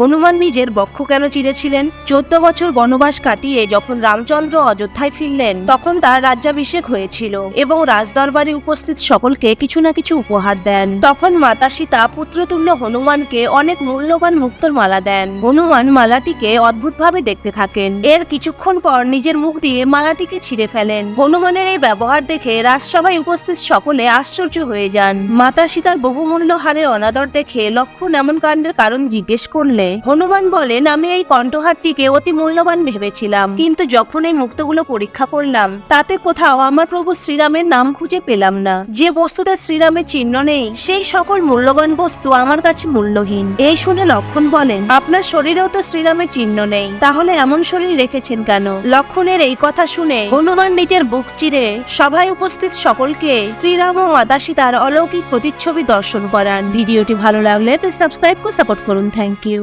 হনুমান নিজের বক্ষ কেন চিরেছিলেন? চোদ্দ বছর বনবাস কাটিয়ে যখন রামচন্দ্র অযোধ্যায় ফিরলেন, তখন তার রাজ্যাভিষেক হয়েছিল এবং রাজদরবারে উপস্থিত সকলকে কিছু না কিছু উপহার দেন। তখন মাতা সীতা পুত্রতুল্য হনুমানকে অনেক মূল্যবান মুক্তর মালা দেন। হনুমান মালাটিকে অদ্ভুতভাবে দেখতে থাকেন। এর কিছুক্ষণ পর নিজের মুখ দিয়ে মালাটিকে ছিঁড়ে ফেলেন। হনুমানের এই ব্যবহার দেখে রাজসভায় উপস্থিত সকলে আশ্চর্য হয়ে যান। মাতা সীতার বহুমূল্য হারের অনাদর দেখে লক্ষণ এমন কাণ্ডের কারণ জিজ্ঞেস হনুমান বলেন, আমি এই কণ্ঠহারটিকে অতি মূল্যবান ভেবেছিলাম, কিন্তু যখন এই মুক্তগুলো পরীক্ষা করলাম, তাতে কোথাও আমার প্রভু শ্রীরামের নাম খুঁজে পেলাম না। যে বস্তুতে শ্রীরামের চিহ্ন নেই, সেই সকল মূল্যবান বস্তু আমার কাছে মূল্যহীন। এই শুনে লক্ষণ বলেন, আপনার শরীরেও তো শ্রীরামের চিহ্ন নেই, তাহলে এমন শরীর রেখেছেন কেন? লক্ষণের এই কথা শুনে হনুমান নিজের বুক চিরে সভায় উপস্থিত সকলকে শ্রীরাম ও মাতা সীতার অলৌকিক প্রতিচ্ছবি দর্শন করান। ভিডিওটি ভালো লাগলে প্লিজ সাবস্ক্রাইব করে সাপোর্ট করুন। Thank you